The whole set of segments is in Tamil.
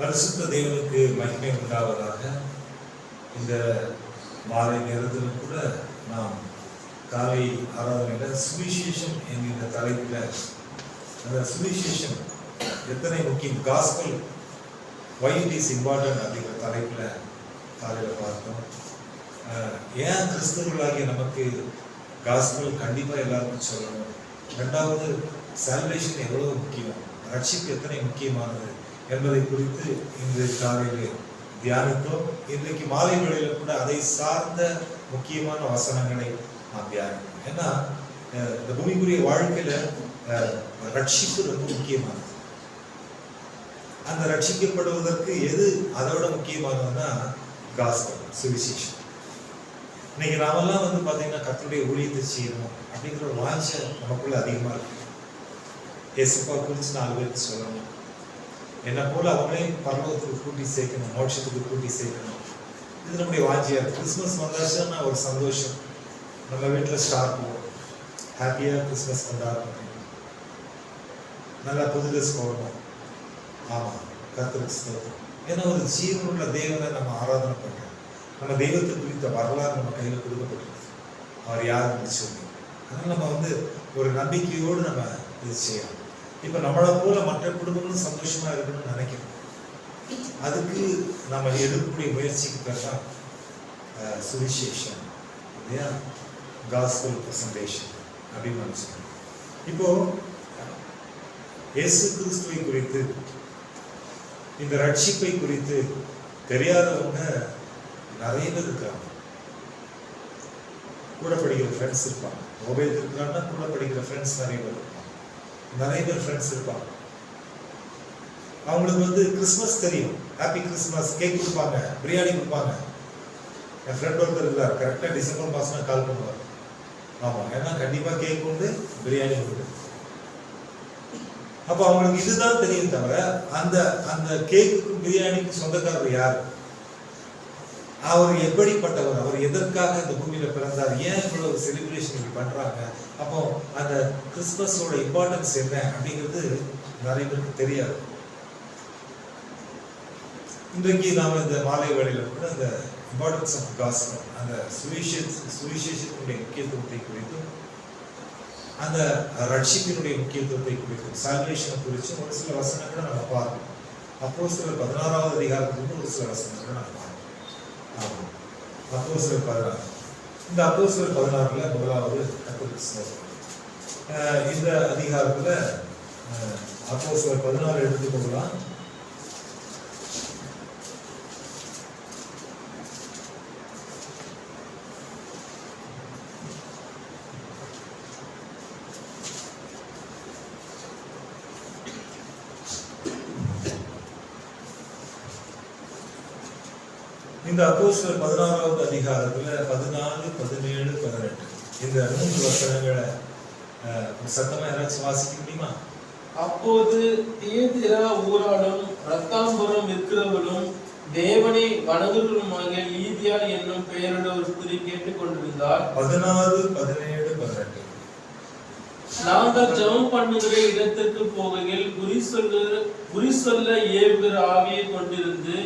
பரிசுத்த தேவனுக்கு மகிமை உண்டாவதாக இந்த மாலை நேரத்தில் கூட நாம் காலை ஆராதனையில் சுவிசேஷம் என்கின்ற தலைப்பில் அந்த சுவிசேஷம். எத்தனை முக்கியம்? Gospel why it is important அப்படிங்கிற தலைப்பில் காலையில் பார்த்தோம். ஏன் கிறிஸ்தவர்களாகிய நமக்கு காஸ்பல் கண்டிப்பாக எல்லாருக்கும் சொல்லணும்? ரெண்டாவது சால்வேஷன் எவ்வளோ முக்கியம்? ரட்சிப்பு எத்தனை முக்கியமானது? என்பதை குறித்து இன்று காலையில் தியானித்தோம். இன்றைக்கு மாலை வேளையில் கூட அதை சார்ந்த முக்கியமான வசனங்களை நாம் தியானிப்போம். ஏன்னா இந்த பூமிக்குரிய வாழ்க்கையில ரட்சிப்பு ரொம்ப முக்கியமானது. அந்த ரட்சிக்கப்படுவதற்கு எது அதோட முக்கியமானதுன்னா காஸ்பல் சுவிசேஷம். இன்னைக்கு நாமெல்லாம் வந்து பார்த்தீங்கன்னா கர்த்தருடைய ஊழியத்தை செய்யணும் அப்படிங்கிற ஒரு வாஞ்சை நமக்குள்ள அதிகமாக இருக்கு. எசுப்பா குறித்து நாலு பேருக்கு சொல்லணும். என்னை போல அவங்களையும் பரலோகத்துக்கு கூட்டி சேர்க்கணும் மோட்சத்துக்கு கூட்டி சேர்க்கணும். இது நம்முடைய வாஞ்சியா கிறிஸ்மஸ் வந்தாச்சுன்னா ஒரு சந்தோஷம். நம்ம வீட்டில் ஸ்டார் போவோம். ஹாப்பியாக கிறிஸ்மஸ் கொண்டாடணும் நல்லா புது ட்ரெஸ் போடணும். ஆமாம் கர்த்தருக்கு ஸ்தோத்திரம். ஏன்னா ஒரு ஜீவனுள்ள தேவனை நம்ம ஆராதனை பண்ணுறோம் நம்ம தெய்வத்தை குறித்த வரலாறு நம்ம கையில் கொடுக்கப்பட்டிருக்கு. அவர் யாருன்னு சொல்லி. அதனால நம்ம வந்து ஒரு நம்பிக்கையோடு நம்ம இது செய்யணும். இப்போ நம்மளை போல மற்ற குடும்பங்களும் சந்தோஷமா இருக்கணும்னு நினைக்கிறோம். அதுக்கு நம்ம எடுக்கக்கூடிய முயற்சிக்கு பேர் தான் சுவிசேஷன் இல்லையா? காஸ்பல் பிரசன்டேஷன் அப்படின்னு நம்ம சொல்றோம். இப்போ இயேசு கிறிஸ்துவை குறித்து இந்த ரட்சிப்பை குறித்து தெரியாதவங்க நிறைய பேர் இருக்காங்க. கூட படிக்கிற ஃப்ரெண்ட்ஸ் இருப்பாங்க. மொபைல் இருக்கிறாங்கன்னா கூட படிக்கிற ஃப்ரெண்ட்ஸ் நிறைய பேர் நிறைய பேர் ஃப்ரெண்ட்ஸ் இருப்பாங்க. அவங்களுக்கு வந்து கிறிஸ்மஸ் தெரியும். ஹாப்பி கிறிஸ்மஸ் கேக் கொடுப்பாங்க பிரியாணி கொடுப்பாங்க. என் ஃப்ரெண்ட் ஒருத்தர் இருந்தார். கரெக்டாக டிசம்பர் மாதம் கால் பண்ணுவார். ஆமாம் ஏன்னா கண்டிப்பாக கேக் உண்டு பிரியாணி உண்டு. அப்போ அவங்களுக்கு இதுதான் தெரியும் தவிர அந்த அந்த கேக்குக்கும் பிரியாணிக்கும் சொந்தக்காரர் யார்? அவர் எப்படிப்பட்டவர்? அவர் எதற்காக இந்த பூமியில பிறந்தார்? ஏன் இவ்வளவு செலிப்ரேஷன் இப்படி பண்றாங்க? அப்போ அந்த கிறிஸ்மஸோட இம்பார்ட்டன்ஸ் என்ன அப்படிங்கிறது நிறைய பேருக்கு தெரியாது. இன்றைக்கு நாம இந்த மாலை வேளையில கூட அந்த இம்பார்ட்டன்ஸ் ஆஃப் காஸ்பல் அந்த சுவிசேஷ சுவிசேஷத்தினுடைய முக்கியத்துவத்தை குறித்தும் அந்த ரட்சிப்பினுடைய முக்கியத்துவத்தை குறித்தும் சால்வேஷனை குறித்தும் ஒரு சில வசனங்களை நம்ம பார்க்கணும். அப்போ சில பதினாறாவது அதிகாரத்துக்கு ஒரு சில வசனங்களை நம்ம பார்க்கணும். ஆமாம். அப்போ சில பதினாறு. இந்த அப்போ பதினாறுல முதலாவது இந்த அதிகாரத்துல அப்போ பதினாறு எடுத்துக்கொள்ளலாம் இந்த அப்போஸ்தலர் பதினாறாவது அதிகாரத்துல இந்த மூன்று வசனங்களை சத்தமா யாராச்சும் வாசிக்க முடியுமா? அப்போது தியதிரா ஊராளும் ரத்தாம்பரம் இருக்கிறவளும் தேவனை வணங்குவருமாகிய லீதியாள் என்னும் பெயருள்ள ஒரு ஸ்திரீ கேட்டுக்கொண்டிருந்தார். பதினாறு பதினேழு பதினெட்டு நாங்கள் ஜெபம் பண்ணுகிற இடத்திற்கு போகையில் குறி சொல்லு குறி சொல்ல ஏவுகிற ஆவியை கொண்டிருந்து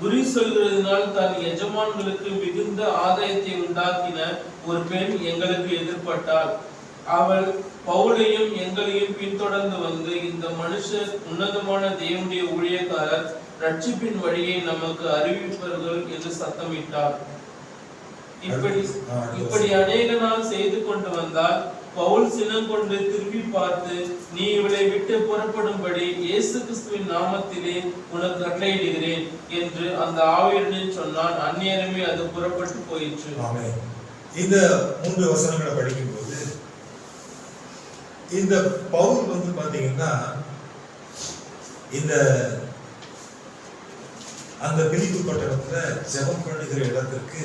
குறி சொல்கிறதுனால் தன் எஜமான்களுக்கு மிகுந்த ஆதாயத்தை உண்டாக்கின ஒரு பெண் எங்களுக்கு எதிர்பட்டாள் அவள் பவுலையும் எங்களையும் பின்தொடர்ந்து வந்து இந்த மனுஷர் உன்னதமான தேவனுடைய ஊழியக்காரர் ரட்சிப்பின் வழியை நமக்கு அறிவிப்பார்கள் என்று சத்தமிட்டார். இப்படி இப்படி அநேக நாள் செய்து கொண்டு வந்தால் பவுல் சினம் கொண்டு திரும்பி பார்த்து நீ இவளை விட்டு புறப்படும்படி இயேசு கிறிஸ்துவின் நாமத்திலே உனக்கு கட்டளையிடுகிறேன் என்று அந்த ஆவியுடன் சொன்னான். அந்நேரமே அது புறப்பட்டு போயிற்று. இந்த மூன்று வசனங்களை படிக்கும்போது இந்த பவுல் வந்து பாத்தீங்கன்னா இந்த அந்த பிலிப்பு பட்டணத்துல ஜெபம் பண்ணுகிற இடத்திற்கு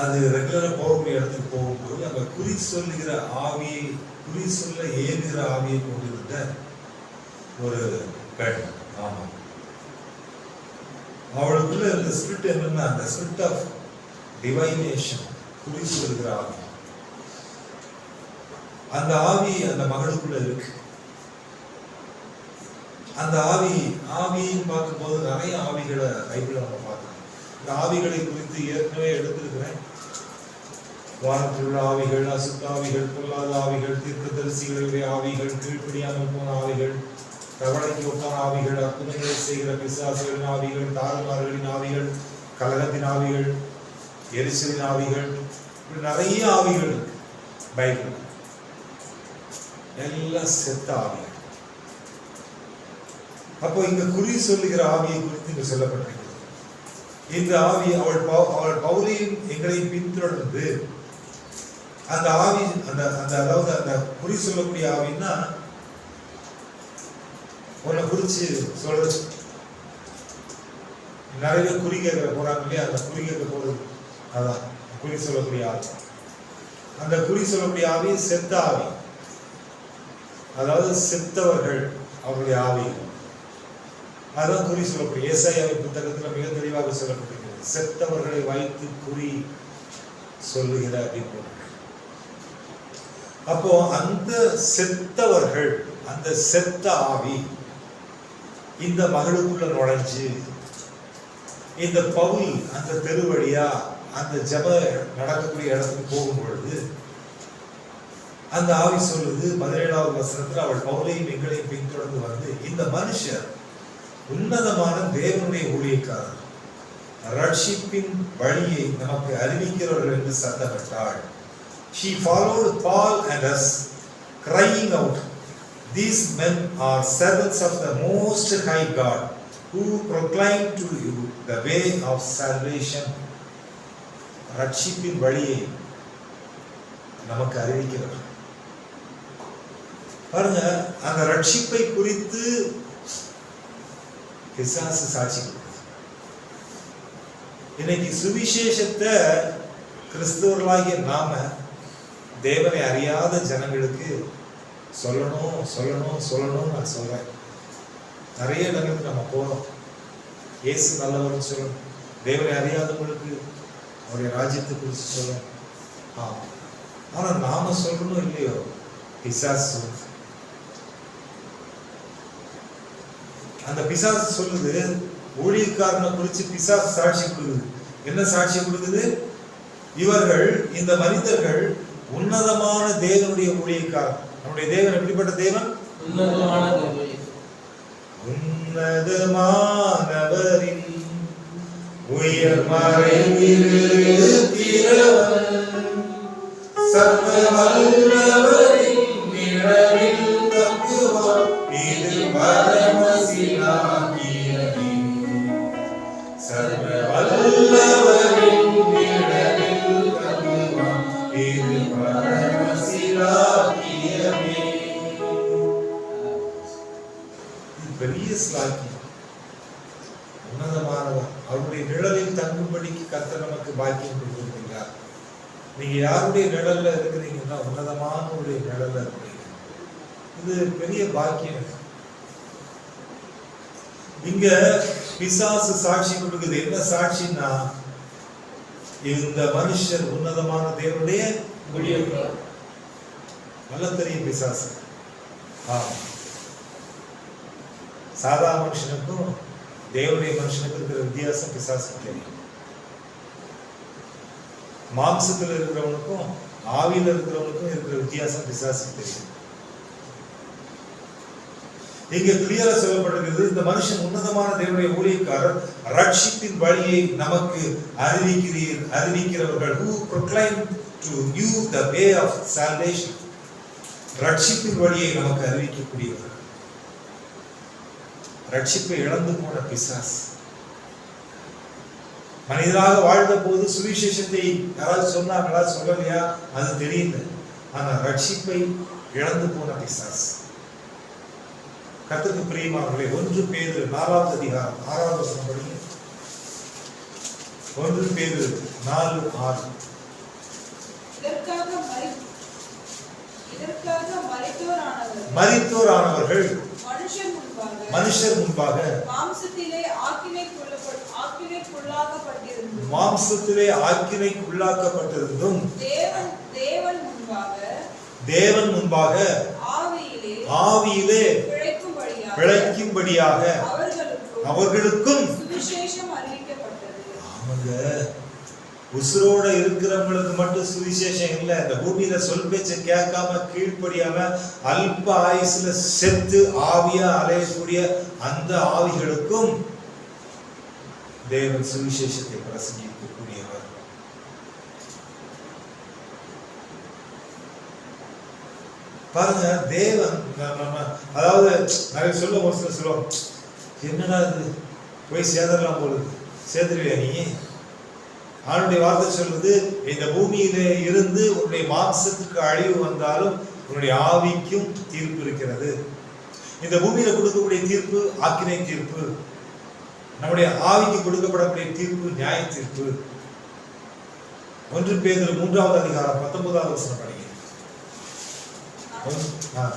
அது ரெகுலராக போகக்கூடிய இடத்துக்கு போகும்போது அங்க குறி சொல்லுகிற ஆவியை குறி சொல்ல ஏறுகிற ஆவியை கொண்டிருந்த ஒரு பெண் ஆமாம் அவளுக்குள்ள இருந்த ஸ்பிரிட் என்னன்னா அந்த ஸ்பிரிட் ஆஃப் டிவைனேஷன் குறி சொல்லுகிற ஆவி. அந்த ஆவி அந்த மகளுக்குள்ள இருக்கு. அந்த ஆவி ஆவின்னு பார்க்கும்போது நிறைய ஆவிகளை பைபிளில் நம்ம பார்க்கலாம். இந்த ஆவிகளை குறித்து ஏற்கனவே எடுத்திருக்கிறேன். வானத்தில் ஆவிகள் அசுத்தாவிகள் பொல்லாத ஆவிகள் தீர்க்கதரிசிகளுடைய ஆவிகள் கீழ்ப்படியாமல் போன ஆவிகள் தவளைக்கு ஒப்பான ஆவிகள் அற்புதங்களை செய்கிற பிசாசுகளின் ஆவிகள் தாறுமாறுகளின் ஆவிகள் கலகத்தின் ஆவிகள் எரிசலின் ஆவிகள் இப்படி நிறைய ஆவிகள் பைபிள். எல்லாம் செத்த ஆவிகள். அப்போ இங்க குறி சொல்லுகிற ஆவியை குறித்து இங்க சொல்லப்பட்டிருக்கிறது. இந்த ஆவி அவள் அவள் பௌலியும் எங்களையும் பின்தொடர்ந்து அந்த ஆவி அந்த அந்த அதாவது அந்த குறி சொல்லக்கூடிய ஆவின்னா உன்னை குறிச்சு சொல்றது. நிறைய பேர் குறி கேட்கிற போறாங்க இல்லையா? அந்த குறி கேட்க போறது அதான் குறி சொல்லக்கூடிய ஆவி. அந்த குறி சொல்லக்கூடிய ஆவி செத்த ஆவி. அதாவது செத்தவர்கள் அவருடைய ஆவி. அதான் குறி சொல்லக்கூடிய ஏசாயாவை புத்தகத்துல மிக தெளிவாக சொல்லப்பட்டிருக்கிறது. செத்தவர்களை வைத்து குறி சொல்லுகிற அப்படின்னு அப்போ அந்த செத்தவர்கள் அந்த செத்த ஆவி இந்த மகளுக்குள்ள நுழைஞ்சு இந்த பவுல் அந்த தெரு வழியா அந்த ஜப நடக்கக்கூடிய இடத்துக்கு போகும் பொழுது அந்த ஆவி சொல்லுது பதினேழாவது வசனத்தில் அவள் பவுலையும் எங்களையும் பின்தொடர்ந்து வந்து இந்த மனுஷர் உன்னதமான தேவனுடைய ஊழியக்காரர் ரட்சிப்பின் வழியை நமக்கு அறிவிக்கிறவர்கள் என்று சத்தப்பட்டாள் She followed Paul and us, crying out, These men are servants of the Most High God, who proclaim to you the way of salvation. ரட்சிப்பின் வழியை நமக்கு அறிவிக்கிறார் பாருங்க அந்த ரட்சிப்பை குறித்து பிசாசு சாட்சி இன்னைக்கு சுவிசேஷத்தை கிறிஸ்தவர்களாகிய நாம தேவனை அறியாத ஜனங்களுக்கு சொல்லணும் சொல்லணும் சொல்லணும்னு நான் சொல்றேன். நிறைய இடங்களுக்கு நம்ம போறோம். இயேசு நல்லவர்னு சொல்லணும் தேவனை அறியாதவங்களுக்கு அவருடைய ராஜ்யத்தை குறித்து சொல்லணும் ஆ ஆனால் நாம சொல்லணும் இல்லையோ? பிசாசு. அந்த பிசாசு சொல்லுது ஊழியக்காரனை குறித்து பிசாசு சாட்சி கொடுக்குது. என்ன சாட்சி கொடுக்குது? இவர்கள் இந்த மனிதர்கள் உன்னதமான தேவனுடைய ஊழியக்காரர் நம்முடைய தேவன் எப்படிப்பட்ட தேவன்? உன்னதமான. உன்னதமானவரின் உயர் மறைந்திருக்கிறவன் சர்வ வல்லவரின் நிழலில் பெரிய சிலாக்கியம் உன்னதமானவர். அவருடைய நிழலில் தங்கும்படிக்கு கர்த்தர் நமக்கு பாக்கியம் கொடுத்திருக்கிறார். நீங்க யாருடைய நிழல்ல இருக்கிறீங்கன்னா உன்னதமானவருடைய நிழல்ல இருக்கிறீங்க. இது பெரிய பாக்கியம். இங்க பிசாசு சாட்சி கொடுக்குது. என்ன சாட்சின்னா இந்த மனுஷர் உன்னதமான தேவனுடைய. நல்ல தெரியும் பிசாசு. ஆமா. சாதா மனுஷனுக்கும் தேவனுடைய மனுஷனுக்கும் இருக்கிற வித்தியாசம் பிசாசுக்கு தெரியும். மாம்சத்தில் இருக்கிறவனுக்கும் ஆவியில் இருக்கிறவனுக்கும் இருக்கிற வித்தியாசம் பிசாசுக்கு தெரியும். இங்க கிளியரா சொல்லப்படுகிறது இந்த மனுஷன் உன்னதமான தேவனுடைய ஊழியக்காரர் ரட்சிப்பின் வழியை நமக்கு அறிவிக்கிறீர் அறிவிக்கிறவர்கள். Who proclaim to you the way of salvation ரட்சிப்பின் வழியை நமக்கு அறிவிக்கக்கூடியவர்கள் ரட்சிப்பை இழந்து போன பிசாஸ் மனிதராக வாழ்ந்த போது சுவிசேஷத்தை யாராவது சொன்னாங்களா சொல்லலையா? அது தெரியல. ஆனா ரட்சிப்பை இழந்து போன பிசாஸ் கத்துக்கு பிரியமானவர்களே ஒன்று பேரு நாலாவது அதிகாரம் ஆறாவது வசனம் படிங்க ஒன்று பேரு நாலு ஆறு. மரித்தோர் ஆனவர்கள் மனுஷர் முன்பாக மாம்சத்திலே மாம்சத்திலே ஆக்கினைக்குள்ளாக்கப்பட்டிருந்தும் தேவன் முன்பாக ஆவியிலே பிழைக்கும்படியாக அவர்களுக்கும் அவங்க உசுரோட இருக்கிறவங்களுக்கு மட்டும் சுவிசேஷம் இல்லை. இந்த பூமியில சொல் பேச்சை கேட்காம கீழ்ப்படியாம அல்ப ஆயுசுல செத்து ஆவியா அலையக்கூடிய அந்த ஆவிகளுக்கும் தேவன் சுவிசேஷத்தை பிரசங்கிக்கக்கூடியவர். பாருங்க தேவன் அதாவது நிறைய சொல்ல ஒரு சில சொல்லுவோம் என்னடா இது? போய் சேதரலாம் போலுது சேர்த்துருவியா நீ? அவனுடைய வார்த்தை சொல்றது இந்த பூமியிலே இருந்து உன்னுடைய மாம்சத்துக்கு அழிவு வந்தாலும் உன்னுடைய ஆவிக்கும் தீர்ப்பு இருக்கிறது. இந்த பூமியில கொடுக்கக்கூடிய தீர்ப்பு ஆக்கினை தீர்ப்பு. நம்முடைய ஆவிக்கு கொடுக்கப்படக்கூடிய தீர்ப்பு நியாய தீர்ப்பு. ஒன்று பேர் மூன்றாவது அதிகாரம் பத்தொன்பதாவது ஒன்று- ஆ.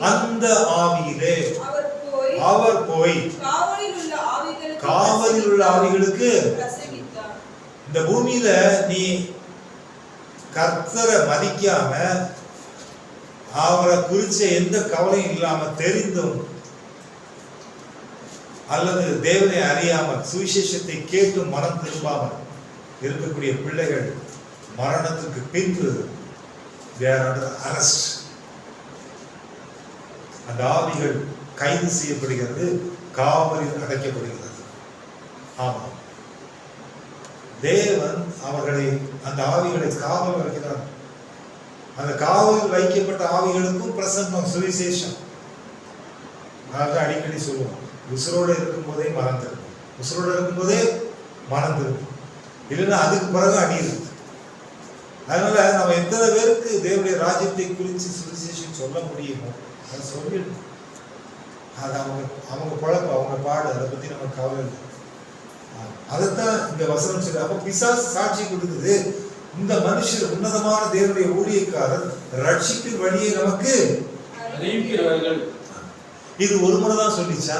அந்த ஆவியில் அவர் போய் காவலில் உள்ள ஆவிகளுக்கு காவலில் உள்ள ஆவிகளுக்கு பிரசங்கித்தார் இந்த பூமியில நீ கர்த்தரை மதிக்காம அவரை குறிச்ச எந்த கவலையும் இல்லாம தெரிந்தும் அல்லது தேவனை அறியாமல் சுவிசேஷத்தை கேட்டு மனம் திரும்பாமல் இருக்கக்கூடிய பிள்ளைகள் மரணத்துக்கு பின்பு அரஸ்ட் அந்த ஆவிகள் கைது செய்யப்படுகிறது காவலில் அடைக்கப்படுகிறது. ஆமாம். தேவன் அவர்களை அந்த ஆவிகளை காவல் வைக்கிறார். அந்த காவல் வைக்கப்பட்ட ஆவிகளுக்கும் பிரசங்கம் சுவிசேஷம். அதாவது அடிக்கடி சொல்லுவோம். உசுரோடு இருக்கும்போதே மனம் திரும்பும். உசுரோடு இருக்கும்போதே மனம் திரும்பும். இல்லைன்னா அதுக்கு பிறகு அடி இருக்கு அதனால நம்ம எத்தனை பேருக்கு தேவனுடைய ராஜ்யத்தை குறித்து சுவிசேஷம் சொல்ல முடியுமோ அதை சொல்லிடணும். அது அவங்க அவங்க குழப்பம் அவங்க பாடு அதை பத்தி நம்ம கவலை இல்லை அதைத்தான் இந்த வசனம் சொல்லி அப்ப பிசாசு சாட்சி கொடுக்குது. இந்த மனுஷர் உன்னதமான தேவனுடைய ஊழியக்காரர் ரட்சிப்பின் வழியை நமக்கு இது ஒரு முறை தான் சொல்லிச்சா?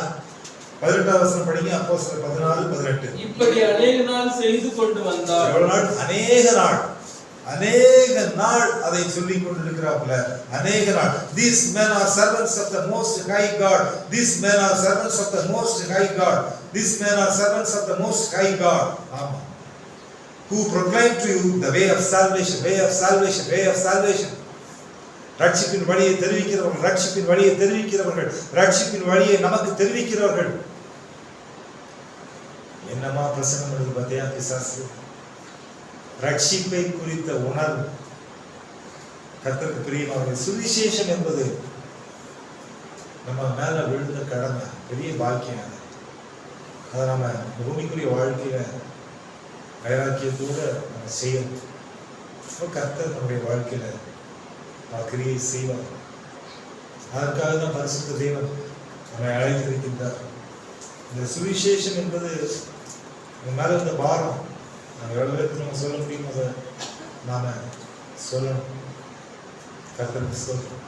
பதினெட்டாம் வசனம் படிங்க அப்போ பதினாலு பதினெட்டு. இப்படி அநேக நாள் செய்து கொண்டு வந்தார். எவ்வளவு நாள்? அநேக நாள். அநேக நாள் அதை சொல்லிக் கொண்டிருக்கிறார்கள அநேக நாள் this man are servants of the most high God this man are servants of the most high God this man are servants of the most high God ஆமா who proclaim to you the way of salvation way of salvation way of salvation ரட்சிப்பின் வழியை தெரிவிக்கிறவர்கள் ரட்சிப்பின் வழியை தெரிவிக்கிறவர்கள் ரட்சிப்பின் வழியை நமக்கு தெரிவிக்கிறவர்கள் என்னமா பிரசங்கம் பண்ணுது பார்த்தியா பிசாசு ரட்சிப்பை குறித்த உணர்வு. கர்த்தருக்கு பிரியமாக சுவிசேஷம் என்பது நம்ம மேல விழுந்த கடமை பெரிய பாக்கியம் அது. அதை நம்ம பூமிக்குரிய வாழ்க்கையில வைராக்கியத்தோடு நம்ம செய்யணும். அப்போ கர்த்தர் நம்முடைய வாழ்க்கையில கிரியை செய்வார். அதற்காக தான் பரிசுத்த தேவன் நம்மை அழைத்திருக்கின்றார். இந்த சுவிசேஷம் என்பது மேலே இந்த பாரம் நான் எவ்வளோ பேருக்கு நம்ம சொல்ல முடியுமோ. அதை நாம் சொல்லணும். கர்த்தருக்கு சொல்லணும்.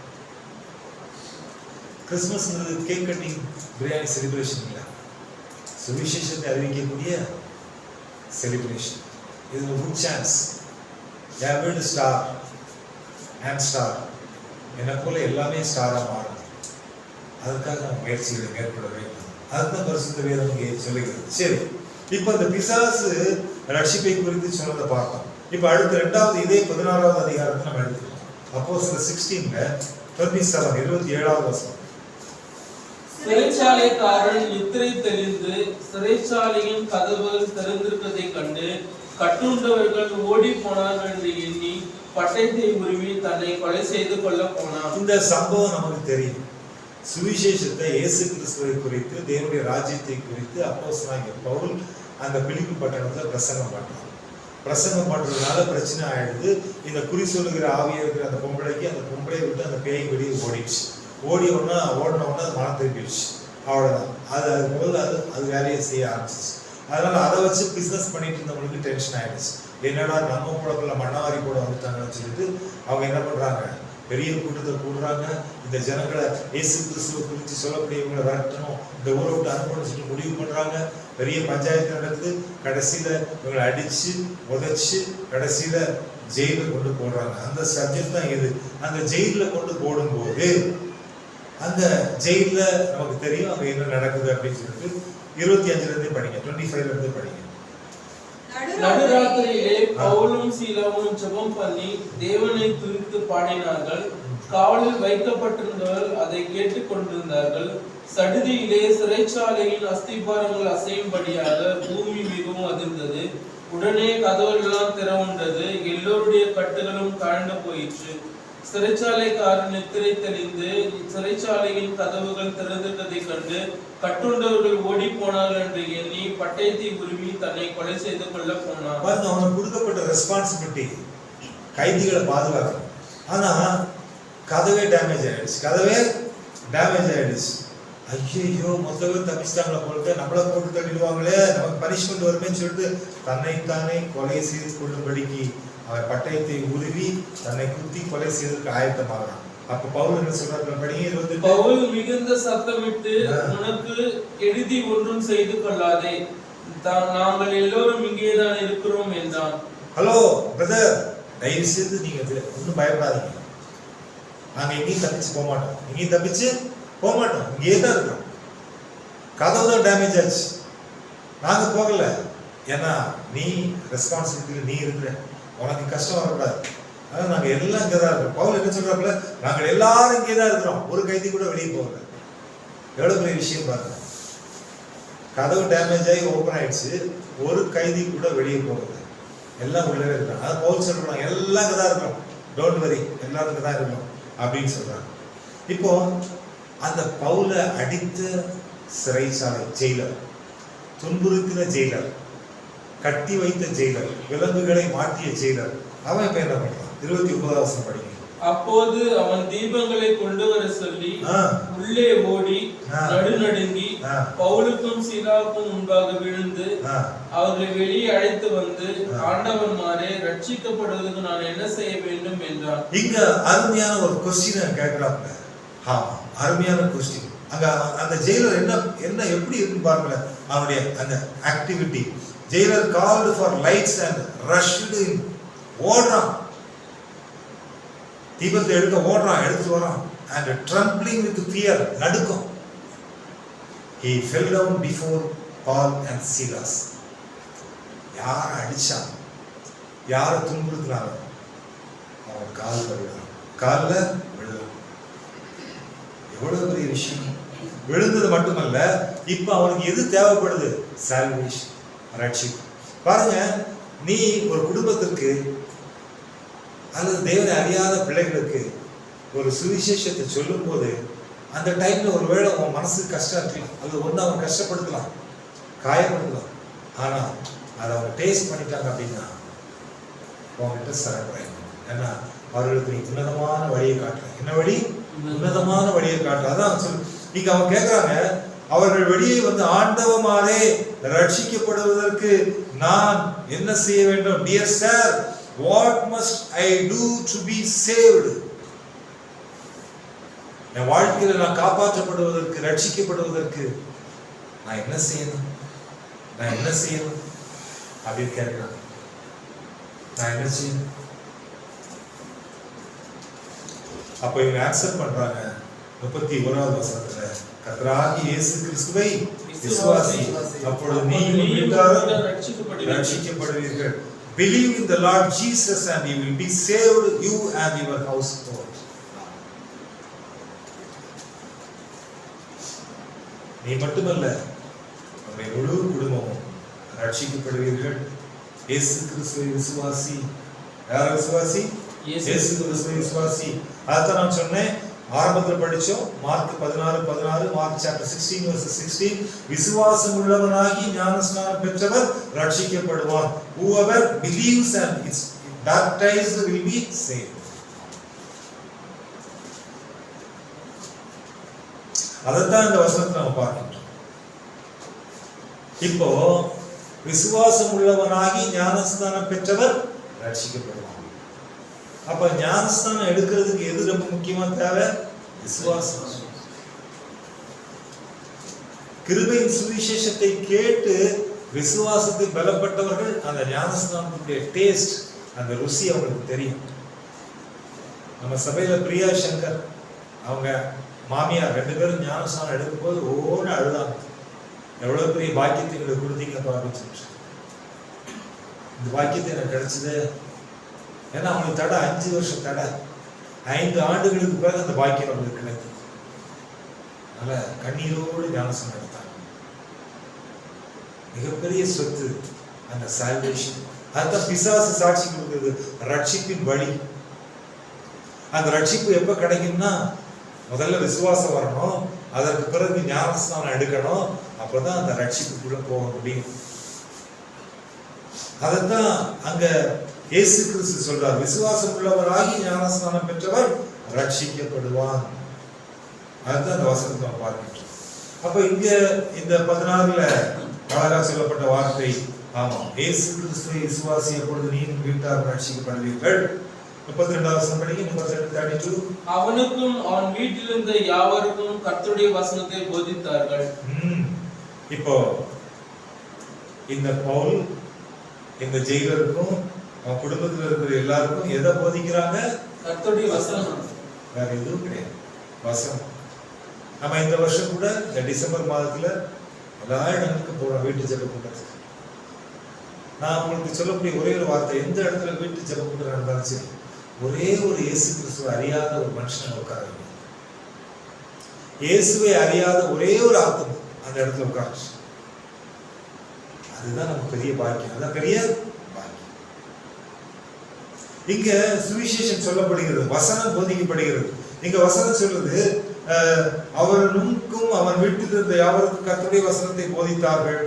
கிறிஸ்மஸ்ங்கிறது கேக் கட்டிங் பிரியாணி செலிப்ரேஷன் இல்லை. சுவிசேஷத்தை அறிவிக்கக்கூடிய செலிப்ரேஷன் இது ஒரு குட் சான்ஸ் என் ஸ்டார் அண்ட் ஸ்டார் என்னை போல எல்லாமே ஸ்டாராக மாறும். அதுக்காக நம்ம முயற்சிகளை மேற்கொள்ள வேண்டும். அதுதான் பரிசுத்த வேதம் இங்கே சொல்லுகிறது. சரி. இப்போ அந்த பிசாசு ரட்சிப்பை குறித்து சொன்னதை பார்த்தோம். இப்போ அடுத்து ரெண்டாவது இதே பதினாறாவது அதிகாரத்தை நம்ம எடுத்துக்கலாம். அப்போ சில சிக்ஸ்டீன்ல செவன் இருபத்தி ஏழாவது வருஷம் சிறைச்சாலைக்காரன் நித்திரை தெளிந்து சிறைச்சாலையின் கதவுகள் திறந்திருப்பதை கண்டு கட்டுண்டவர்கள் ஓடி போனார்கள் என்று எண்ணி பட்டயத்தை உருவி தன்னை கொலை செய்து கொள்ள போனான். இந்த சம்பவம் நமக்கு தெரியும். சுவிசேஷத்தை இயேசு கிறிஸ்துவை குறித்து தேவனுடைய ராஜ்யத்தை குறித்து அப்போஸ்தலனாகிய பவுல் அந்த பிலிப்பு பட்டணத்தில் பிரசங்கம் பண்றான் பிரசங்கம் பண்ணுறதுனால பிரச்சனை ஆயிடுது. இந்த குறி சொல்லுகிற ஆவியா இருக்கிற அந்த பொம்பளைக்கு அந்த பொம்பளையை விட்டு அந்த பேய் வெளியே ஓடிடுச்சு. ஓடி உடனே ஓடின உடனே அது மனம் திரும்பிடுச்சு. அவ்வளோதான் அது அது முதல்ல அது அது வேலையை செய்ய ஆரம்பிச்சிச்சு. அதனால அதை வச்சு பிஸ்னஸ் பண்ணிட்டு இருந்தவங்களுக்கு டென்ஷன் ஆயிடுச்சு. என்னடா நம்ம கூட மண்ணாவாரி கூட வந்துட்டாங்கன்னு சொல்லிட்டு அவங்க என்ன பண்ணுறாங்க பெரிய கூட்டத்தை கூடுறாங்க. இந்த ஜனங்களை இயேசு கிறிஸ்துவை குறித்து சொல்லக்கூடியவங்களை விரட்டணும் இந்த ஊரை விட்டு அனுப்பணும்னு சொல்லிட்டு முடிவு பண்றாங்க. பெரிய பஞ்சாயத்து நடக்குது. கடைசியில இவங்களை அடிச்சு உதைச்சு கடைசியில ஜெயில கொண்டு போடுறாங்க. அந்த சப்ஜெக்ட் தான் இது. அந்த ஜெயில கொண்டு போடும்போது அந்த ஜெயில்ல நமக்கு தெரியும் அங்க என்ன நடக்குது அப்படின்னு சொல்லிட்டு இருபத்தி அஞ்சுல இருந்தே படிங்க. டுவெண்ட்டி ஃபைவ்ல இருந்தே படிங்க. நடுராத்திரியிலே பவுலும் சீலாவும் ஜெபம் பண்ணி தேவனை துதித்து பாடினார்கள். காவலில் வைக்கப்பட்டிருந்தவர்கள் அதை கேட்டுக் கொண்டிருந்தார்கள் சடுதியிலே சிறைச்சாலையின் அஸ்திபாரங்கள் அசையும்படியாக பூமி மிகவும் அதிர்ந்தது. உடனே கதவுகளெல்லாம் திறவுண்டது. எல்லோருடைய கட்டுகளும் கழண்டு போயிற்று. சிறைச்சாலைக்காரன் நித்திரை தெளிந்து சிறைச்சாலையின் கதவுகள் திறந்திருந்ததைக் கண்டு கட்டுண்டவர்கள் ஓடி போனார்கள் என்று எண்ணி பட்டயத்தை உருவி தன்னை கொலை செய்து கொள்ள போனான். அவனுக்கு கொடுக்கப்பட்ட ரெஸ்பான்சிபிலிட்டி கைதிகளை பாதுகாக்கணும். ஆனா கதவே டேமேஜ் ஆயிடுச்சு. கதவே டேமேஜ் ஆயிடுச்சு. ஐயோ மொத்த பேர் தப்பிச்சிட்டாங்களா போல நம்மள போட்டு தள்ளிடுவாங்களே. நமக்கு பனிஷ்மெண்ட் வருமேன்னு சொல்லிட்டு தன்னைத்தானே கொலை செய்து கொள்ளும்படிக்கு அவன் பட்டயத்தை உருவி தன்னை குத்தி கொலை செய்வதற்கு ஆயத்தமாகறான் அப்ப பவுல் என்ன சொல்றாரு? படிங்க இருபத்தி பவுல் மிகுந்த சத்தமிட்டு உனக்கு கெடுதி ஒன்றும் செய்து கொள்ளாதே. நாங்கள் எல்லோரும் இங்கேதான் இருக்கிறோம் என்றான். ஹலோ பிரதர் தயவு செய்து நீங்க ஒன்றும் பயப்படாதீங்க. நாங்கள் எங்கேயும் தப்பிச்சு போக மாட்டோம். எங்கேயும் தப்பிச்சு போக மாட்டோம். இங்கேயே தான் இருக்கிறோம் கதவு தான் டேமேஜ் ஆச்சு. நாங்கள் போகல. ஏன்னா நீ ரெஸ்பான்சிபிலிட்டி நீ இருக்கிற. உனக்கு கஷ்டம் வரக்கூடாது. அதனால் நாங்கள் எல்லாம் இங்கே தான் இருக்கோம். பவுல் என்ன சொல்றாப்புல? நாங்கள் எல்லாரும் இங்கே தான் இருக்கிறோம். ஒரு கைதி கூட வெளியே போகல. எவ்வளோ பெரிய விஷயம் பாருங்க. கதவு டேமேஜ் ஆகி ஓப்பன் ஆயிடுச்சு. ஒரு கைதி கூட வெளியே போகல. எல்லாம் உள்ளவே இருக்காங்க அது பவுல் சொல்றாங்க எல்லாம் இங்கே தான் இருக்கிறோம் டோன்ட் வரி எல்லாருக்கும் தான் இருக்கணும் அப்படின்னு சொல்றாங்க. இப்போ அந்த பவுலை அடித்த சிறைச்சாலை ஜெயிலர் துன்புறுத்தின ஜெயிலர் கட்டி வைத்த ஜெயிலர் விலங்குகளை மாற்றிய ஜெயிலர் அவன் இப்ப என்ன பண்றான்? இருபத்தி ஒன்பதாம் வருஷம் அப்போது அவன் தீபங்களை கொண்டு வர சொல்லி உள்ளே ஓடி. நடுநடுங்கி. பவுலுக்கும் சீலாவுக்கும் முன்பாக விழுந்து அவர்களை வெளியே அழைத்து வந்து ஆ. ஆண்டவன்மாரே ரட்சிக்கப்படுவதற்கு நான் என்ன செய்ய வேண்டும் என்றான். இங்க அருமையான ஒரு கொஸ்டின் கேட்கிறாங்க ஆமா அருமையான கொஸ்டின் அங்க அந்த ஜெயிலர் என்ன என்ன எப்படி இருக்கு பாருங்களேன் அவனுடைய அந்த activity jailer called for lights and rushed ஓடுறான். தீபத்தை எடுக்க ஓடுறான் எடுத்துட்டு வரான் அண்ட் ட்ரம்பிளிங் வித் ஃபியர் நடுக்கம். He fell down before Paul and Silas யாரை அடித்தான் யாரை துன்புறுத்தினாங்க அவன் கால் விழுறான் காலில் விழுதான் எவ்வளோ பெரிய விஷயம். விழுந்தது மட்டுமல்ல இப்போ அவனுக்கு எது தேவைப்படுது? சால்வேஷன் ரட்சிப்பு. பாருங்க நீ ஒரு குடும்பத்திற்கு அல்லது தேவனை அறியாத பிள்ளைகளுக்கு ஒரு சுவிசேஷத்தை சொல்லும்போது அந்த டைம்ல ஒருவேளை உன் மனசு கஷ்டம் அல்லது ஒன்று அவன் கஷ்டப்படுத்தலாம் காயப்படுத்தலாம். ஆனா அதை அவங்க டேஸ்ட் பண்ணிட்டாங்க அப்படின்னா உங்ககிட்ட சரக்குறாங்க ஏன்னா அவர்களுக்கு நீ உன்னதமான வழியை காட்டுற. என்ன வழி? உன்னதமான வழியை காட்டுற. அதான் சொல்லு இங்க அவங்க கேட்கறாங்க அவர்கள் வெளியே வந்து ஆண்டவமாரே ரட்சிக்கப்படுவதற்கு நான் என்ன செய்ய வேண்டும்? Dear sir what must I do to be saved என் வாழ்க்கையில நான் காப்பாற்றப்படுவதற்கு ரட்சிக்கப்படுவதற்கு நான் என்ன செய்யணும்? நான் என்ன செய்யணும்? அப்படின்னு கேட்கிறாங்க நான் என்ன செய்யணும்? அப்ப இவங்க அக்செப்ட் பண்றாங்க முப்பத்தி ஓராவது வசனத்துல கர்த்தராகி இயேசு கிறிஸ்துவை விசுவாசி. அப்பொழுது ரட்சிக்கப்படுவீர்கள். ரட்சிக்கப்படுவீர்கள். Believe in the lord jesus and you will be saved you and your household. நீ மட்டுமல்ல நம்முடைய முழு குடும்பமும் ரட்சிக்கப்படுவீர்கள். இயேசு கிறிஸ்துவை விசுவாசி. யார் விசுவாசி? இயேசு. கிறிஸ்துவை விசுவாசி. அதான் நான் சொன்னேன் ஆரம்பத்தில் படித்தோம் மார்க் பதினாறு பதினாறு Mark chapter sixteen verse sixteen விசுவாசம் உள்ளவனாகி ஞானஸ்நானம் பெற்றவர் ரட்சிக்கப்படுவான் whoever believes and is baptized will be saved. அதைத்தான் இந்த வசனத்தை நம்ம பார்க்கின்றோம். இப்போ விசுவாசம் உள்ளவனாகி ஞானஸ்தானம் பெற்றவர் ரட்சிக்கப்படுவான் அப்ப ஞானஸ்தானம் எடுக்கிறதுக்கு எது ரொம்ப முக்கியமா தேவை? விசுவாசம். கிருபையின் சுவிசேஷத்தை கேட்டு விசுவாசத்தை பலப்பட்டவர்கள் அந்த ஞானஸ்தானத்துடைய டேஸ்ட் அந்த ருசி அவங்களுக்கு தெரியும். நம்ம சபையில பிரியா சங்கர் அவங்க மாமியார் ரெண்டு பேரும் ஞானஸ்தானம் எடுக்கும்போது ஒவ்வொன்று அழுதாங்க. எவ்வளவு பெரிய பாக்கியத்தை எங்களுக்கு கொடுத்தீங்க பாபிச்சு இந்த பாக்கியத்தை எனக்கு கிடைச்சது. ஏன்னா அவங்களுக்கு தடை அஞ்சு வருஷம் தடை. ஐந்து ஆண்டுகளுக்கு பிறகு அந்த பாக்கியம் அவங்களுக்கு கிடைத்தது. அதனால கண்ணீரோடு ஞானசம் நடத்தாங்க மிகப்பெரிய சொத்து அந்த சால்வேஷன் அதுதான் பிசாசு சாட்சி கொடுக்குறது. ரட்சிப்பின் வழி. அந்த ரட்சிப்பு எப்போ கிடைக்கும்னா முதல்ல விசுவாசம் வரணும் அதற்கு பிறகு ஞானஸ்தானம் எடுக்கணும் அப்பதான் அந்த ரட்சிப்புக்குள்ள போக முடியும். அதைத்தான் அங்க இயேசு கிறிஸ்து சொல்றார் விசுவாசம் உள்ளவராகி ஞானஸ்நானம் பெற்றவர் ரட்சிக்கப்படுவான் அதுதான் அந்த வசனத்தை நம்ம பார்க்கின்றோம் அப்ப இங்க இந்த பதினாறுல அழகா சொல்லப்பட்ட வார்த்தை ஆமாம் இயேசு கிறிஸ்துவை விசுவாசி எப்பொழுது நீயும் வீட்டார் ரட்சிக்கப்படுவீர்கள் முப்பத்தி ரெண்டாவது வசனம் படிக்க முப்பத்தி ரெண்டு தேர்ட்டி டூ அவனுக்கும் அவன் வீட்டிலிருந்த யாவருக்கும் கர்த்தருடைய வசனத்தை போதித்தார்கள். இப்போ இந்த பவுல் இந்த ஜெயிலருக்கும் அவன் குடும்பத்தில் இருக்கிற எல்லாருக்கும் எதை போதிக்கிறாங்க? கர்த்தருடைய வசனம். வேற எதுவும் கிடையாது. வசனம். நம்ம இந்த வருஷம் கூட இந்த டிசம்பர் மாதத்துல எல்லா இடங்களுக்கும் போறோம் வீட்டு ஜெப கூட்டத்துக்கு. நான் உங்களுக்கு சொல்லக்கூடிய ஒரே ஒரு வார்த்தை எந்த இடத்துல வீட்டு ஜெப கூட்டம் நடந்தாலும் சரி ஒரே ஒரு இயேசு கிறிஸ்துவை அறியாத ஒரு மனுஷனை உட்கார. இயேசுவை அறியாத ஒரே ஒரு ஆத்மா அந்த இடத்துல உட்காருச்சு. அதுதான் நமக்கு பெரிய பாக்கியம். அதான் பெரிய இங்க சுவிசேஷம் சொல்லப்படுகிறது வசனம் போதிக்கப்படுகிறது. இங்க வசனம் சொல்லுது அஹ், அவனுக்கும் அவன் வீட்டில் இருந்த யாவருக்கும் கர்த்தருடைய வசனத்தை போதித்தார்கள்.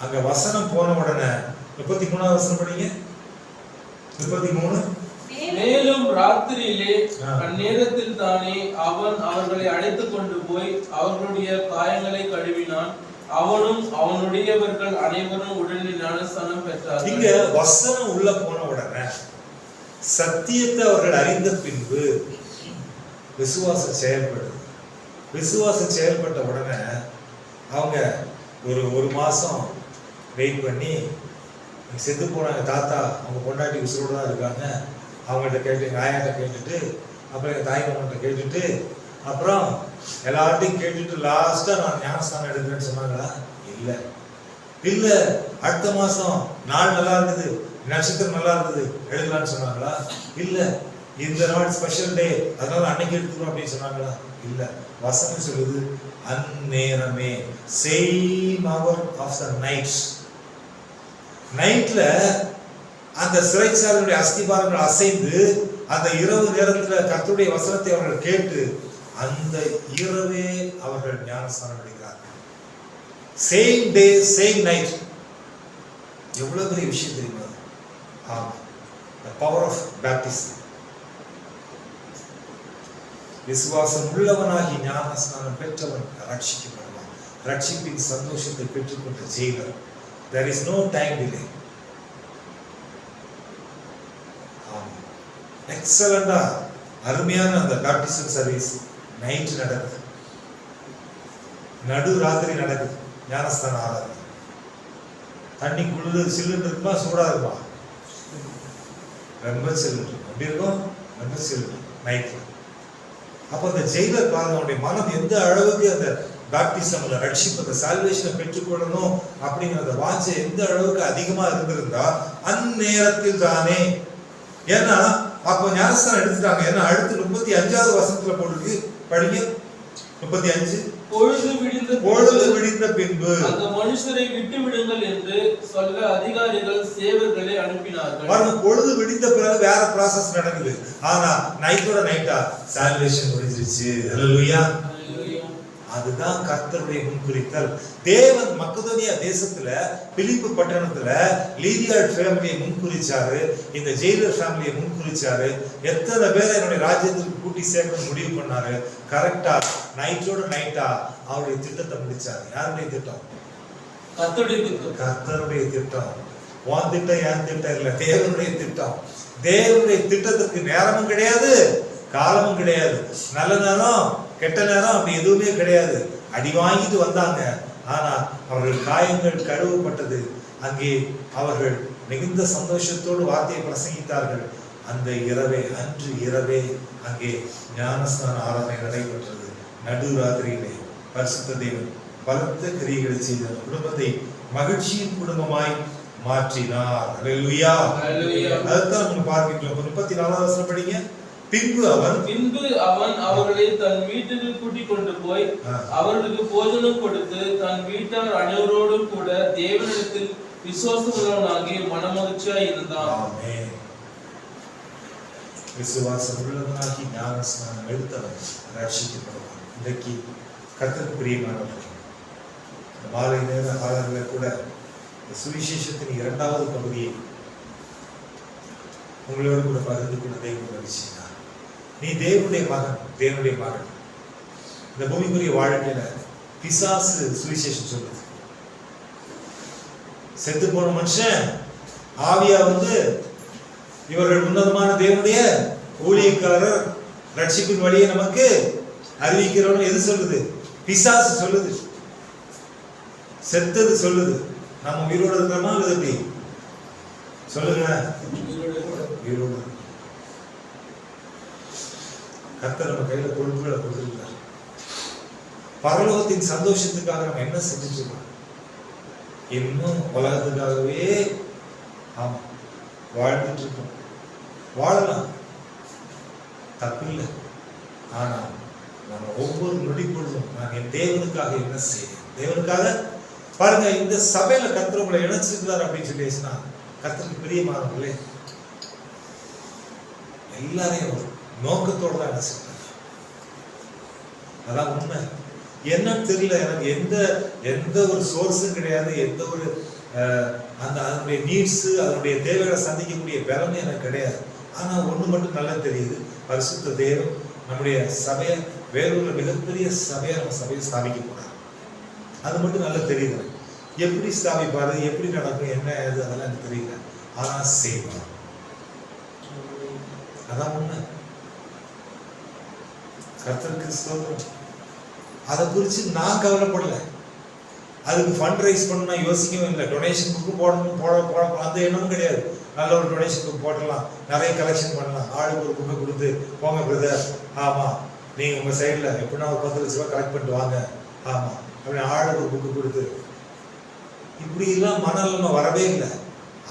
அங்க வசனம் போன உடனே முப்பத்தி மூணாவது வசனம் படிங்க. முப்பத்தி மூணு. மேலும் ராத்திரியிலே. அந்நேரத்தில் தானே அவன் அவர்களை அழைத்து கொண்டு போய் அவர்களுடைய காயங்களை கழுவினான். அவனும் அவனுடையவர்கள் அனைவரும் உடனே ஞானஸ்தானம் இங்க பெற்றார்கள் வசனம் உள்ள போன சத்தியத்தை அவர்கள் அறிந்த பின்பு விசுவாசம் செயல்படுது விசுவாசம் செயல்பட்ட உடனே அவங்க ஒரு ஒரு மாதம் வெயிட் பண்ணி செத்து போனாங்க தாத்தா அவங்க பொண்டாட்டி விசுரோடு தான் இருக்காங்க. அவங்கள்ட்ட கேட்டு எங்கள் ஆயாட்ட கேட்டுட்டு அப்புறம் எங்கள் தாய் மாமன்ட்ட கேட்டுட்டு அப்புறம் எல்லார்ட்டையும் கேட்டுட்டு லாஸ்ட்டாக நான் ஞானஸ்தானம் எடுக்கிறேன்னு சொன்னாங்களா? இல்லை. இல்லை அடுத்த மாதம் நாள் நல்லா இருந்தது நட்சத்திரம் நல்லா இருந்தது. எழுதலாம்னு சொன்னாங்களா? இல்லை. இந்த நாள் ஸ்பெஷல் டே அதனால அன்னைக்கு எடுத்துக்கிறோம் அப்படின்னு சொன்னாங்களா? இல்லை. வசனம் சொல்லுது அந்நேரமே. Same hour of the night நைட்ல அந்த சிறைச்சாலையுடைய அஸ்திபாரங்கள் அசைந்து அந்த இரவு நேரத்துல கர்த்தருடைய வசனத்தை அவர்கள் கேட்டு அந்த இரவே அவர்கள் ஞானஸ்தானம் அடைகிறார்கள் சேம் டே சேம் நைட் எவ்வளவு பெரிய விஷயம் தெரியுமா? ஆமா the பவர் ஆஃப் பேப்டிசம் விசுவாசம் உள்ளவனாகி ஞானஸ்நானம் பெற்றவன் ரட்சிக்கப்படுவான் ரட்சிப்பின் சந்தோஷத்தை பெற்றுக்கொண்ட jailer there is no time delay எக்ஸலண்டா அருமையான அந்த பேப்டிசம் சர்வீஸ் நைட் நடக்குது நடு ராத்திரி நடக்குது ஞானஸ்தான ஆராதனை தண்ணி குளிர் சில்லுன்னு இருக்குமா சூடா இருக்குமா ரொம்ப சில்லுன்னு எப்படி இருக்கும். ரொம்ப சில்லுன்னு நைட்ல அப்போ அந்த ஜெயிலர் பாருங்க மனம் எந்த அளவுக்கு அந்த பேப்டிசம்ல ரட்சிப்பு அந்த சால்வேஷனை பெற்றுக்கொள்ளணும் அப்படிங்கிற அந்த வாஞ்சை எந்த அளவுக்கு அதிகமா இருந்திருந்தா அந்நேரத்தில் தானே. ஏன்னா அப்போ ஞானஸ்தானம் எடுத்துட்டாங்க. ஏன்னா அடுத்து முப்பத்தி அஞ்சாவது வசனத்துல போடுது படிங்க. முப்பத்தி அஞ்சு. பொழுது விடிந்த பொழுது விடிந்த பின்பு அந்த மனுஷரை விட்டு விடுங்கள் என்று சொல்ல அதிகாரிகள் சேவர்களை அனுப்பினார்கள். பாருங்க பொழுது விடிந்த பிறகு வேற ப்ராசஸ் நடக்குது. ஆனா நைட்டோட நைட்டா சால்வேஷன் முடிஞ்சிருச்சு. ஹalleluya. அதுதான் கர்த்தருடைய முன்குறித்தல் தேவன் மக்கதோனியா தேசத்துல பிலிப்பு பட்டணத்துல லீதியாள் ஃபேமிலியை முன்குறிச்சாரு இந்த ஜெயிலர் ஃபேமிலியை முன்குறிச்சாரு எத்தனை பேரை என்னுடைய ராஜ்யத்துக்கு கூட்டி சேர்க்கணும் முடிவு பண்ணாரு? கரெக்டா நைட்டோட நைட்டா அவருடைய திட்டத்தை முடிச்சாரு. யாருடைய திட்டம்? கர்த்தருடைய திட்டம். கர்த்தருடைய திட்டம். உன் திட்டம் என் திட்டம் இல்ல தேவனுடைய திட்டம். தேவனுடைய திட்டத்துக்கு நேரமும் கிடையாது காலமும் கிடையாது. நல்ல நேரம். கெட்ட நேரம் அப்படி எதுவுமே கிடையாது. அடி வாங்கிட்டு வந்தாங்க. ஆனா அவர்கள் காயங்கள் கழுவப்பட்டது. அங்கே அவர்கள் மிகுந்த சந்தோஷத்தோடு வார்த்தையை பிரசங்கித்தார்கள். அந்த இரவே அன்று இரவே அங்கே ஞானஸ்நான ஆராதனை நடைபெற்றது. நடுராத்திரியிலே பரிசுத்த தேவன் பலத்த கிரியைகளை செய்து குடும்பத்தை மகிழ்ச்சியின் குடும்பமாய் மாற்றினார். அதுதான் நம்ம பார்க்கின்றோம் முப்பத்தி நாலாவது வசனம் படிங்க. பின்பு அவன் பின்பு அவன் அவர்களை தன் வீட்டுக்கு கூட்டிக் கொண்டு போய். அவர்களுக்கு போஜனம் கொடுத்து தன் வீட்டார் அனைவரோடும் கூட தேவனிடத்தில் விசுவாசமுள்ளவனாகி மனமகிழ்ச்சியாய் இருந்தான். விசுவாசம் உள்ளவனாகி ஞான ஸ்நானம் எடுத்தவன் ரட்சிக்கப்படுவான் இன்றைக்கு கர்த்தருக்கு பிரியமானவர்கள் மாலை நேர ஆளர்களை கூட சுவிசேஷத்தின் இரண்டாவது பகுதியை உங்களோடு கூட பகிர்ந்து தேவன் உதவி செய்தார் நீ தேவனுடைய மகன் தேவனுடைய மகன். இந்த பூமிக்குரிய வாழ்க்கையில பிசாசு சுவிசேஷம் சொல்லுது. செத்து போன மனுஷன் ஆவியா வந்து இவர்கள் உன்னதமான தேவனுடைய ஊழியக்காரர் ரட்சிப்பின் வழியை நமக்கு அறிவிக்கிறோம்னு எது சொல்லுது? பிசாசு சொல்லுது. செத்தது சொல்லுது. நம்ம உயிரோடு இருக்கிறோமா அல்லது எப்படி? சொல்லுங்க. உயிரோடு கர்த்தர் நம்ம கையில பொறுப்புகளை கொடுத்துருக்கார் பரலோகத்தின் சந்தோஷத்துக்காக நம்ம என்ன செஞ்சுருக்கோம் இன்னும் உலகத்துக்காகவே ஆமா வாழ்ந்துட்டு இருக்கோம் வாழலாம். தப்பில்லை. ஆனா நம்ம ஒவ்வொரு நொடி பொழுதும் நான் என் தேவனுக்காக என்ன செய்வேன் தேவனுக்காக பாருங்க இந்த சபையில கத்திர உங்களை இணைச்சிருக்கிறார் அப்படின்னு சொல்லி பேசினா கத்திரக்கு பிரியமானவர்களே எல்லாரையும் நோக்கத்தோடு தான் இணைச்சிருக்காரு அதான் உண்மை. என்னன்னு தெரியல. எனக்கு எந்த எந்த ஒரு சோர்ஸும் கிடையாது. எந்த ஒரு அந்த அதனுடைய நீட்ஸ் அதனுடைய தேவைகளை சந்திக்கக்கூடிய பலனும் எனக்கு கிடையாது. ஆனால் ஒன்று மட்டும் நல்லா தெரியுது. பரிசுத்த தேவம் நம்முடைய சபையை வேறொரு மிகப்பெரிய சபையை நம்ம சபையை ஸ்தாபிக்க போறார். அது மட்டும் நல்லா தெரியுது எப்படி ஸ்தாபிப்பார்? எப்படி நடக்கும்? என்ன ஏது? அதெல்லாம் எனக்கு தெரியல. ஆனால் செய்வார் அதான் உண்மை. கர்த்தருக்கு ஸ்தோத்திரம். அதை குறித்து நான் கவலைப்படல. அதுக்கு ஃபண்ட் ரைஸ் பண்ணணும் யோசிக்கவும் இல்லை. டொனேஷன் புக்கு போடணும் போட போட அந்த எண்ணமும் கிடையாது. நல்ல ஒரு டொனேஷன் புக் போடலாம் நிறைய கலெக்ஷன் பண்ணலாம். ஆளுக்கு ஒரு புக்கை கொடுத்து போங்க பிரதர் ஆமாம் நீங்கள் உங்கள் சைடில் எப்படின்னா ஒரு பத்து லட்ச ரூபா கலெக்ட் பண்ணிட்டு வாங்க. ஆமாம் அப்படின்னு ஆளுக்கு ஒரு புக்கு கொடுத்து. இப்படிலாம் மனநிலைமை வரவே இல்லை.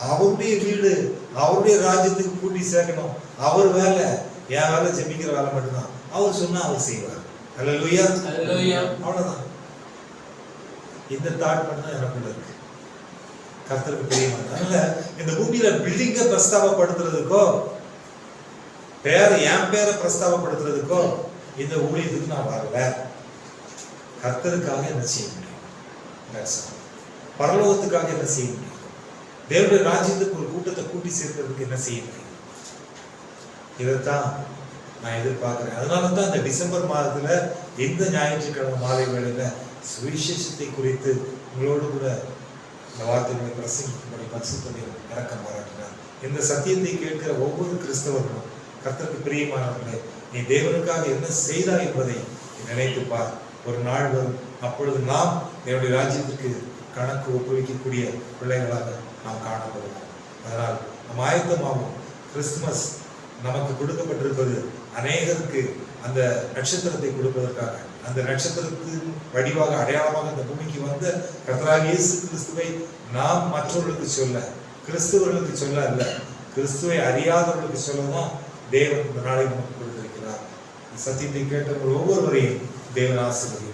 அவருடைய வீடு அவருடைய ராஜ்யத்துக்கு கூட்டி சேர்க்கணும். அவர் வேலை என் வேலை ஜெபிக்கிற வேலை மட்டும்தான். அவர் சொன்னா அவர் செய்வார். அல்லேலூயா Hallelujah. அவ்வளவுதான். இந்த தாட் மட்டும் தான் எனக்குள்ள இருக்கு. கர்த்தருக்கு தெரியுமா அதனால இந்த பூமியில பில்டிங்க பிரஸ்தாபப்படுத்துறதுக்கோ பேரை என் பேரை பிரஸ்தாபப்படுத்துறதுக்கோ இந்த ஊழியத்துக்கு நான் வரல. கர்த்தருக்காக என்ன செய்ய முடியும். பரலோகத்துக்காக என்ன செய்ய முடியும்? தேவனுடைய ராஜ்யத்துக்கு ஒரு கூட்டத்தை கூட்டி சேர்க்கிறதுக்கு என்ன செய்ய முடியும்? இதைத்தான் நான் எதிர்பார்க்குறேன். அதனால தான் அந்த டிசம்பர் மாதத்தில் எந்த ஞாயிற்றுக்கிழமை மாலை வேளையில் சுவிசேஷத்தை குறித்து உங்களோடு கூட இந்த வார்த்தைகளை பிரசங்கிக்கும்படி பரிசுத்தனை இறக்கம் பாராட்டினார். இந்த சத்தியத்தை கேட்கிற ஒவ்வொரு கிறிஸ்தவர்களும் கர்த்தருக்கு பிரியமானவர்களே நீ தேவனுக்காக என்ன செய்தாய் என்பதை நீ நினைத்து பார். ஒரு நாள் வரும். அப்பொழுது நாம் என்னுடைய ராஜ்யத்திற்கு கணக்கு ஒப்புவிக்கக்கூடிய பிள்ளைகளாக நாம் காணப்படுவோம். அதனால் நாம் ஆயத்தமாகும் கிறிஸ்துமஸ் நமக்கு கொடுக்கப்பட்டிருப்பது அநேகருக்கு அந்த நட்சத்திரத்தை கொடுப்பதற்காக அந்த நட்சத்திரத்தின் வடிவாக அடையாளமாக இந்த பூமிக்கு வந்த கர்த்தராக இயேசு கிறிஸ்துவை நாம் மற்றவர்களுக்கு சொல்ல கிறிஸ்துவர்களுக்கு சொல்ல அல்ல கிறிஸ்துவை அறியாதவர்களுக்கு சொல்லதான் தேவன் இந்த நாளை நமக்கு கொடுத்திருக்கிறார். சத்தியத்தை கேட்டவர்கள் ஒவ்வொருவரையும் தேவன் ஆசிரியர்